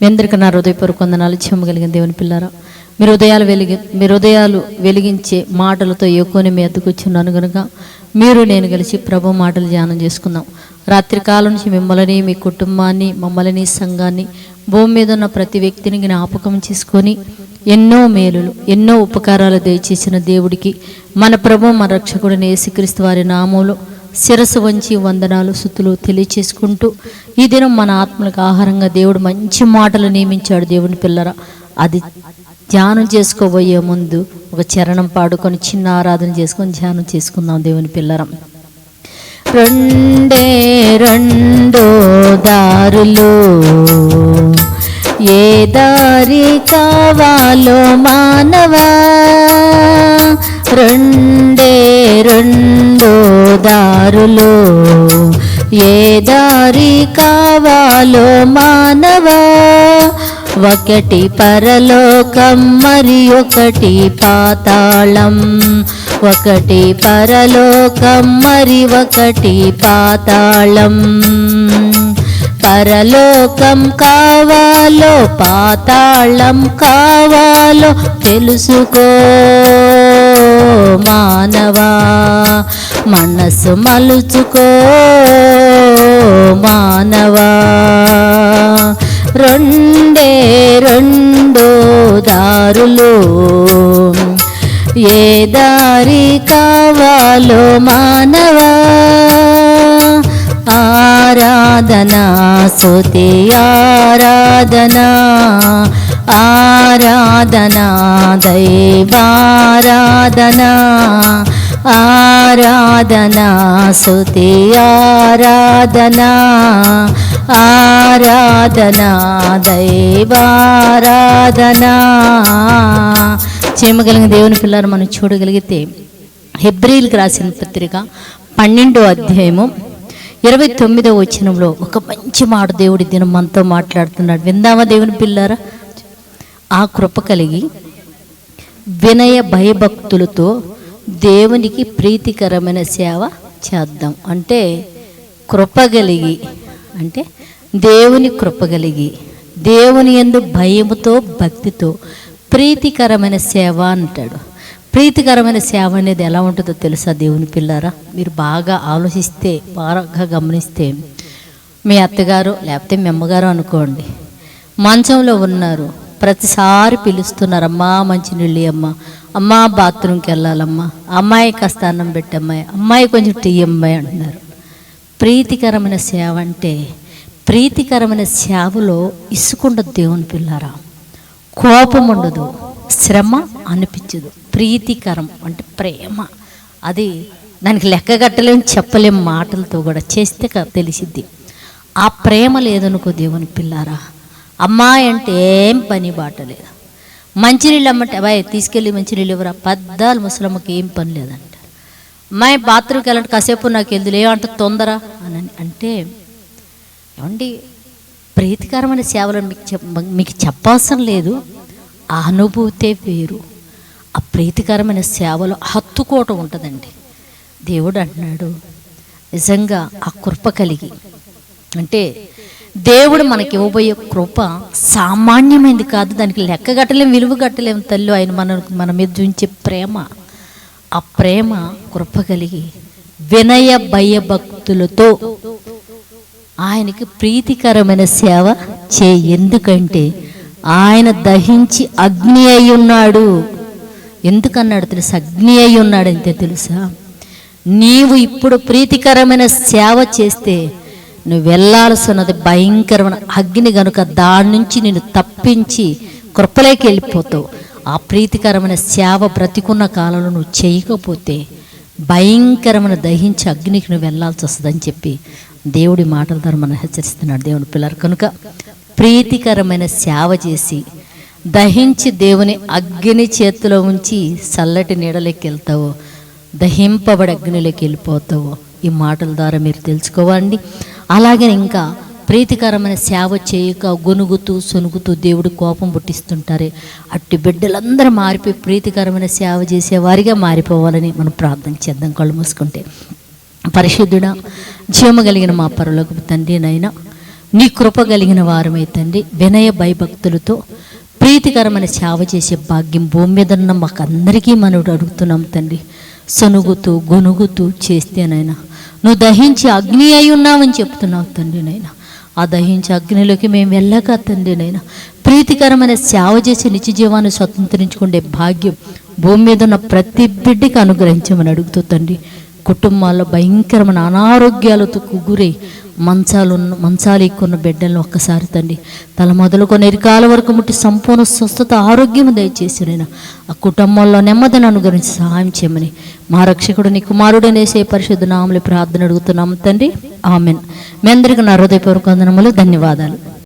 మీ అందరికీ నా హృదయపూర్వక వందనాలు. చెమ్మగలిగిన దేవుని పిల్లారా మీరు ఉదయాలు వెలిగి మీరు ఉదయాలు వెలిగించే మాటలతో ఎక్కువని మీ అద్దకు వచ్చిన్నాను కనుక మీరు నేను కలిసి ప్రభు మాటలు ధ్యానం చేసుకుందాం. రాత్రి కాలం నుంచి మిమ్మల్ని మీ కుటుంబాన్ని మమ్మల్ని సంఘాన్ని భూమి మీద ఉన్న ప్రతి వ్యక్తిని జ్ఞాపకం చేసుకొని ఎన్నో మేలులు ఎన్నో ఉపకారాలు దయచేసిన దేవుడికి మన ప్రభు మన రక్షకుడిని యేసుక్రీస్తు వారి నామంలో శిరస్సు వంచి వందనాలు సుతులు తెలియచేసుకుంటూ ఈ దినం మన ఆత్మలకు ఆహారంగా దేవుడు మంచి మాటలు నియమించాడు దేవుని పిల్లరా. అది ధ్యానం చేసుకోబోయే ముందు ఒక చరణం పాడుకొని చిన్న ఆరాధన చేసుకొని ధ్యానం చేసుకుందాం దేవుని పిల్లరం. రెండే రెండో దారులు ఏ దారి కావాలో మానవా? రెండే రెండు దారులు. ఏ దారి కావాలో మానవా ఒకటి పరలోకం మరి ఒకటి పాతాళం. ఒకటి పరలోకం మరి ఒకటి పాతాళం. పరలోకం కావాలో పాతాళం కావాలో తెలుసుకో. మానవా మనసు మలుచుకో మానవా. రెండే రెండో దారులు ఏ దారి కావాలో మానవా. ఆరాధనా సుతి ఆరాధనా ఆరాధనా దైవారాధనా ఆరాధనా సుతి ఆరాధనా ఆరాధనా దైవారాధనా చేయగలిగిన దేవుని పిల్లలు మనం చూడగలిగితే హెబ్రిల్కి రాసిన పత్రిక పన్నెండో అధ్యాయము ఇరవై తొమ్మిదో వచనంలో ఒక మంచి మాట దేవుడి దినం మనతో మాట్లాడుతున్నాడు. విందామా దేవుని పిల్లారా? ఆ కృప కలిగి వినయ భయభక్తులతో దేవునికి ప్రీతికరమైన సేవ చేద్దాం. అంటే కృప కలిగి అంటే దేవుని కృప కలిగి దేవుని ఎందు భయముతో భక్తితో ప్రీతికరమైన సేవ అంటాడు. ప్రీతికరమైన సేవ అనేది ఎలా ఉంటుందో తెలుసా దేవుని పిల్లారా? మీరు బాగా ఆలోచిస్తే బాగా గమనిస్తే మీ అత్తగారు లేకపోతే మీ అమ్మగారు అనుకోండి మంచంలో ఉన్నారు ప్రతిసారి పిలుస్తున్నారు అమ్మా మంచినీళ్ళు అమ్మ అమ్మా బాత్రూమ్కి వెళ్ళాలమ్మా. అమ్మాయి కాస్త అన్నం పెట్టమ్మాయి అమ్మాయి కొంచెం టీ అమ్మాయి అంటున్నారు. ప్రీతికరమైన సేవ అంటే ప్రీతికరమైన సేవలో ఇసుకుండదు దేవుని పిల్లారా. కోపం ఉండదు శ్రమ అనిపించదు. ప్రీతికరం అంటే ప్రేమ. అది దానికి లెక్క కట్టలేము చెప్పలేం మాటలతో కూడా చేస్తే క- తెలిసిద్ది. ఆ ప్రేమ లేదనుకో దేవుని పిల్లారా. అమ్మాయి అంటే ఏం పని బాట లేదు? మంచినీళ్ళు అమ్మంటే అబ్బాయి తీసుకెళ్ళి మంచినీళ్ళు ఇవ్వరా? పద్దాలు ముసలమ్మకి ఏం పని లేదంట. అమ్మాయి బాత్రూమ్కి వెళ్ళంటే కాసేపు నాకు ఎందులో ఏమంటే తొందర? అని అంటే ఏమండి ప్రీతికరమైన సేవలను మీకు చెప్ మీకు చెప్పవసరం లేదు. ఆ అనుభూతే వేరు. ఆ ప్రీతికరమైన సేవలో హత్తుకోవటం ఉంటుందండి. దేవుడు అంటున్నాడు నిజంగా ఆ కృప కలిగి అంటే దేవుడు మనకి ఇవ్వబోయే కృప సామాన్యమైనది కాదు. దానికి లెక్క కట్టలేం విలువ కట్టలేం తల్లి. ఆయన మన మన మీద చూపించే ప్రేమ ఆ ప్రేమ కృప కలిగి వినయ భయభక్తులతో ఆయనకి ప్రీతికరమైన సేవ చే ఎందుకంటే ఆయన దహించి అగ్ని అయి ఉన్నాడు. ఎందుకన్నాడు తెలుసు? అగ్ని అయి ఉన్నాడంతే తెలుసా? నీవు ఇప్పుడు ప్రీతికరమైన సేవ చేస్తే నువ్వు వెళ్ళాల్సినది భయంకరమైన అగ్ని గనుక దాని నుంచి నేను తప్పించి కృపలోకి వెళ్ళిపోతావు. ఆ ప్రీతికరమైన సేవ బ్రతికున్న కాలంలో నువ్వు చేయకపోతే భయంకరమైన దహించి అగ్నికి నువ్వు వెళ్ళాల్సి వస్తుందని చెప్పి దేవుడి మాటల ద్వారా మనం హెచ్చరిస్తున్నాడు దేవుని పిల్లలు. కనుక ప్రీతికరమైన సేవ చేసి దహించి దేవుని అగ్ని చేతిలో ఉంచి చల్లటి నీడలోకి వెళ్తావు. దహింపబడి అగ్నిలోకి వెళ్ళిపోతావు. ఈ మాటల ద్వారా మీరు తెలుసుకోవండి అలాగే ఇంకా ప్రీతికరమైన సేవ చేయక గొనుగుతూ సొనుగుతూ దేవుడు కోపం పుట్టిస్తుంటారే. అట్టి బిడ్డలందరూ మారిపోయి ప్రీతికరమైన సేవ చేసేవారిగా మారిపోవాలని మనం ప్రార్థన చేద్దాం కళ్ళు మూసుకుంటే. పరిశుద్ధుడ జీవము కలిగిన మా పరులకు తండ్రి నైనా నీ కృప కలిగిన వారమై తండ్రి వినయ భయభక్తులతో ప్రీతికరమైన సేవ చేసే భాగ్యం భూమి మీద ఉన్న మాకందరికీ మనడు అడుగుతున్నాం తండ్రి. సనుగుతూ గొనుగుతూ చేస్తేనైనా నువ్వు దహించి అగ్ని అయి ఉన్నావని చెప్తున్నావు తండ్రి నైనా ఆ దహించి అగ్నిలోకి మేము వెళ్ళక తండ్రి నైనా ప్రీతికరమైన సేవ చేసి నిత్య జీవాన్ని స్వతంత్రించుకునే భాగ్యం భూమి మీద ఉన్న ప్రతి బిడ్డకి అనుగ్రహించమని అడుగుతూ తండ్రి కుటుంబాల్లో భయంకరమైన అనారోగ్యాలతో గురై మంచాలు ఉన్న మంచాలు ఎక్కున్న బిడ్డలను ఒక్కసారి తండ్రి తల మొదలుకొని ఎరికాల వరకు ముట్టి సంపూర్ణ స్వస్థత ఆరోగ్యం దయచేసి నేను ఆ కుటుంబంలో నెమ్మదిని అనుగురించి సహాయం చేయమని మా రక్షకుడు నీ కుమారుడనేసే పరిశుద్ధ నామలు ప్రార్థన అడుగుతున్నాము తండ్రి. ఆమెన్. మీ అందరికీ నా హృదయపూర్వక వందనములు ధన్యవాదాలు.